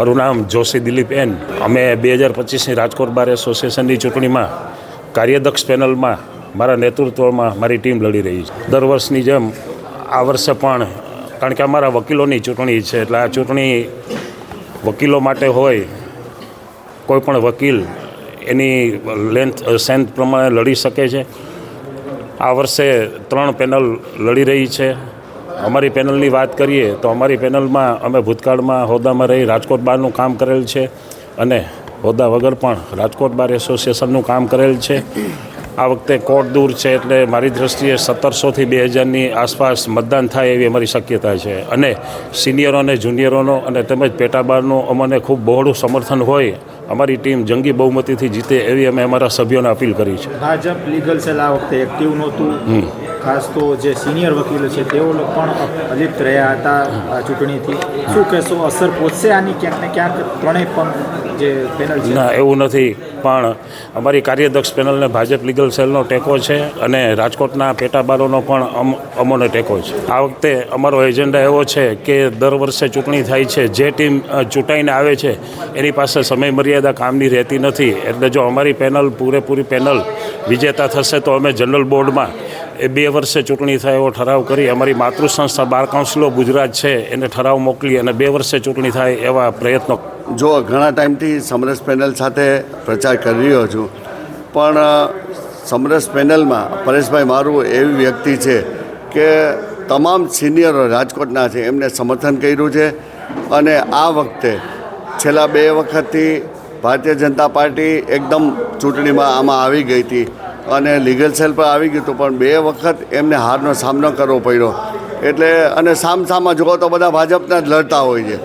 મારું નામ જોશી દિલીપ એન. અમે બે હજાર પચીસની રાજકોટ બાર એસોસિએશનની ચૂંટણીમાં કાર્યદક્ષ પેનલમાં મારા નેતૃત્વમાં મારી ટીમ લડી રહી છે. દર વર્ષની જેમ આ વર્ષે પણ, કારણ કે અમારા વકીલોની ચૂંટણી છે, એટલે આ ચૂંટણી વકીલો માટે હોય, કોઈ પણ વકીલ એની લેન્થ સેન્થ પ્રમાણે લડી શકે છે. આ વર્ષે ત્રણ પેનલ લડી રહી છે. અમારી પેનલની વાત કરીએ તો અમારી પેનલમાં અમે ભૂતકાળમાં હોદ્દામાં રહી રાજકોટ બારનું કામ કરેલ છે અને હોદ્દા વગર પણ રાજકોટ બાર એસોસિએશનનું કામ કરેલ છે. આ વખતે કોર્ટ દૂર છે એટલે મારી દૃષ્ટિએ સત્તરસોથી બે હજારની આસપાસ મતદાન થાય એવી અમારી શક્યતા છે. અને સિનિયરો અને જુનિયરોનો અને તેમજ પેટાબારનું અમને ખૂબ બહોળું સમર્થન હોય અમારી ટીમ જંગી બહુમતીથી જીતે એવી અમે અમારા સભ્યોને અપીલ કરી છે. ભાજપ લીગલ સેલ આ વખતે એક્ટિવ નહોતું. ખાસ તો જે સિનિયર વકીલો છે, તેઓ પણ અલિપ્ત રહ્યા હતા આ ચૂંટણીથી. શું કહેશો, અસર પહોંચશે આની ક્યાંક ને ક્યાંક? ત્રણેય પણ જે પેનલ છે. એવું નથી. પણ અમારી કાર્યદક્ષ પેનલને ભાજપ લીગલ સેલનો ટેકો છે અને રાજકોટના પેટાબારોનો પણ અમ, અમોને ટેકો છે. આ વખતે અમારો એજન્ડા એવો છે કે દર વર્ષે ચૂંટણી થાય છે, જે ટીમ ચૂંટાઈને આવે છે, એની પાસે સમય મર્યાદા કામની રહેતી નથી. એટલે જો અમારી પેનલ પૂરેપૂરી પેનલ વિજેતા થશે તો અમે જનરલ બોર્ડમાં એ બે વર્ષે ચૂંટણી થાય એવો ઠરાવ કરી અમારી માતૃ સંસ્થા બાર કાઉન્સિલો ગુજરાત છે, એને ઠરાવ મોકલી અને બે વર્ષે ચૂંટણી થાય એવા પ્રયત્નો જો ઘણા ટાઈમથી સમરસ પેનલ સાથે પ્રચાર કરી રહ્યો છું, પણ સમરસ પેનલમાં પરેશભાઈ મારું એવી વ્યક્તિ છે કે તમામ સિનિયરો રાજકોટના છે, એમને સમર્થન કર્યું છે અને આ વખતે છેલ્લા બે વખતથી ભારતીય જનતા પાર્ટી એકદમ ચૂંટણીમાં આમાં આવી ગઈ હતી અને લીગલ સેલ પર આવી ગયું હતું, પણ બે વખત એમને હારનો સામનો કરવો પડ્યો. એટલે, અને સામસામા જુઓ તો બધા ભાજપના જ લડતા હોય છે.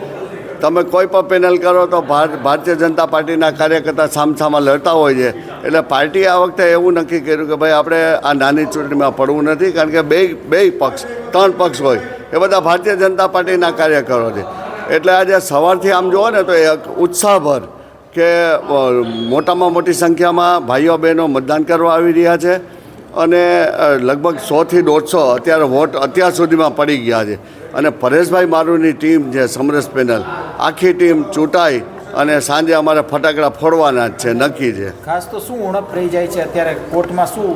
તમે કોઈ પણ પેનલ કરો તો ભાર- ભારતીય જનતા પાર્ટીના કાર્યકર્તા સામસામાં લડતા હોય છે. એટલે પાર્ટીએ આ વખતે એવું નક્કી કર્યું કે ભાઈ, આપણે આ નાની ચૂંટણીમાં પડવું નથી, કારણ કે બે બે પક્ષ, ત્રણ પક્ષ હોય, એ બધા ભારતીય જનતા પાર્ટીના કાર્યકરો છે. એટલે આજે સવારથી આમ જુઓ ને તો એક ઉત્સાહભર કે મોટામાં મોટી સંખ્યામાં ભાઈઓ બહેનો મતદાન કરવા આવી રહ્યા છે. અને લગભગ સોથી દોઢસો અત્યારે વોટ અત્યાર સુધીમાં પડી ગયા છે. અને પરેશભાઈ મારુની ટીમ છે સમરસ પેનલ આખી ટીમ ચૂંટાઈ અને સાંજે અમારે ફટાકડા ફોડવાના જ છે નક્કી છે. ખાસ તો શું ઉણપ રહી જાય છે અત્યારે? કોર્ટમાં શું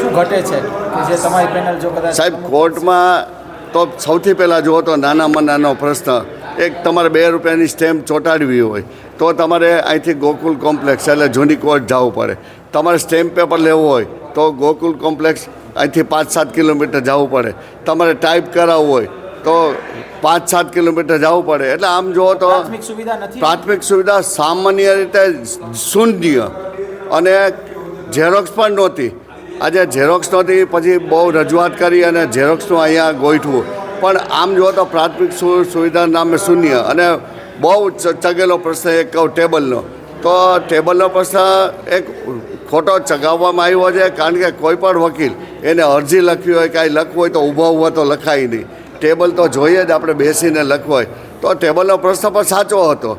શું ઘટે છે? કે જે તમારી પેનલ જો કદાચ સાહેબ કોર્ટમાં તો સૌથી પહેલાં જુઓ તો નાનામાં નાનો પ્રશ્ન. એક તમારે બે રૂપિયાની સ્ટેમ્પ ચોંટાડવી હોય તો તમારે અહીંથી ગોકુલ કોમ્પ્લેક્સ એટલે જૂની કોર્ટ જવું પડે. તમારે સ્ટેમ્પ પેપર લેવું હોય તો ગોકુલ કોમ્પ્લેક્સ અહીંથી પાંચ સાત કિલોમીટર જવું પડે. તમારે ટાઈપ કરાવવું હોય તો પાંચ સાત કિલોમીટર જવું પડે. એટલે આમ જુઓ તો પ્રાથમિક સુવિધા સામાન્ય રીતે શૂન્ય. અને ઝેરોક્સ પણ નહોતી. આજે ઝેરોક્સ નહોતી પછી બહુ રજૂઆત કરી અને ઝેરોક્સનું અહીંયા ગોઠવું. પણ આમ જુઓ તો પ્રાથમિક સુવિધા નામે શૂન્ય. અને બહુ ચ- ચગેલો પ્રશ્ન એક કહું ટેબલનો. તો ટેબલનો પ્રશ્ન એક ખોટો ચગાવવામાં આવ્યો છે કારણ કે કોઈ પણ વકીલ એને અરજી લખવી હોય કાંઈ લખવું હોય તો ઊભા ઊભા તો લખાય નહીં. ટેબલ તો જોઈએ જ આપણે બેસીને લખવું હોય. તો ટેબલનો પ્રશ્ન પણ સાચો હતો.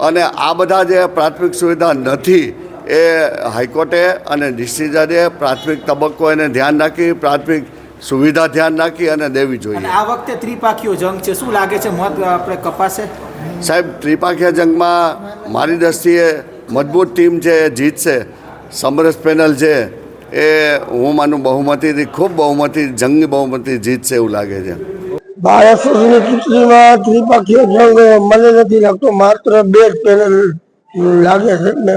અને આ બધા જે પ્રાથમિક સુવિધા નથી એ હાઈકોર્ટે અને ડિસિઝને પ્રાથમિક તબક્કો એને ધ્યાન રાખી પ્રાથમિક સુવિધા ધ્યાન રાખી અને દેવી જોઈએ. આ વખતે ત્રિપાખીઓ જંગ છે. શું લાગે છે? મત આપણે કપાશે? સાહેબ ત્રિપાખીયા જંગમાં મારી દ્રષ્ટિએ મજબૂત ટીમ છે એ જીતશે સમરસ પેનલ છે એ હું માનું બહુમતીથી ખૂબ બહુમતી જંગી બહુમતી જીતશે એવું લાગે છે. બારસોની ચૂંટણીમાં ત્રિપક્ષીય જંગ મને નથી લાગતો માત્ર બે જ પેનલ લાગે છે. ને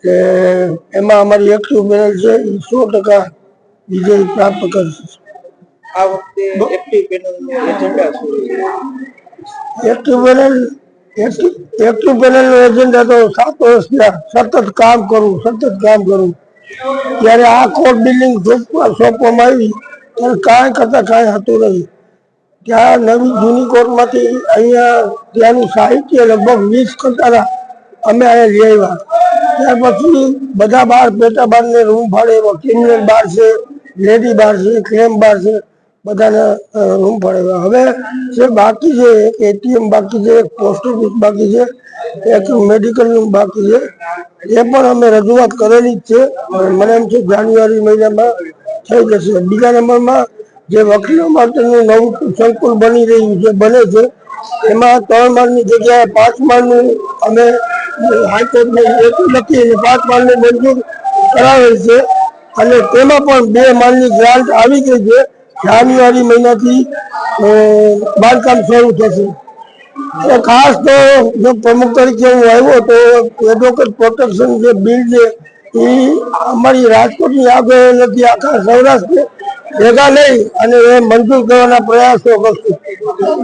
કે એમાં અમારી એકસો પેનલ છે એ સો ટકા વિજય પ્રાપ્ત કરશે. આ વખતે panel agenda active panel active પેનલનો એજન્ડા તો સાત વર્ષ થયા. સતત કામ કરવું સતત કામ કરવું ત્યારે આ કોર્ટ બિલ્ડિંગ સોંપવામાં આવી. ત્યારે કાંઈ કરતા કાંઈ હતું નહીં. ત્યાં નવી જૂની કોર્ટમાંથી અહીંયા ત્યાંનું સાહિત્ય લગભગ વીસ કતારા અમે અહીંયા લઈ આવ્યા. ત્યાર પછી બધા બાર પેટા બારને રૂમ ભાડે ક્રિમિનલ બાર છે લેડી બાર છે ક્લેમ બાર છે. બધાને રૂમ ભાડે હવે જે બાકી છે, એક એટીએમ બાકી છે, એક પોસ્ટ ઓફિસ બાકી છે, એક મેડિકલનું બાકી છે, એ પણ અમે રજૂઆત કરેલી જ છે. મને એમ છે જાન્યુઆરી મહિનામાં થઈ જશે. બીજા નંબરમાં જે વકીલો માટેનું નવું સંકુલ બની રહ્યું છે, બને છે, એમાં ત્રણ માળની જગ્યાએ પાંચ માળનું અમે હાઈકોર્ટને લેખિત લખી અને પાંચ માળનું મંજૂર કરાવેલ છે. અને તેમાં પણ બે માળની ગ્રાન્ટ આવી ગઈ છે. જાન્યુઆરી મહિનાથી બાંધકામ શરૂ થશે. તો ખાસ તો જો પ્રમુખ તરીકે હું આવ્યો તો એડવોકેટ પ્રોટેક્શન જે બિલ છે, એ અમારી રાજકોટની આગળ નથી, આખા સૌરાષ્ટ્ર ભેગા નહીં અને એ મંજૂર કરવાના પ્રયાસો કરશું.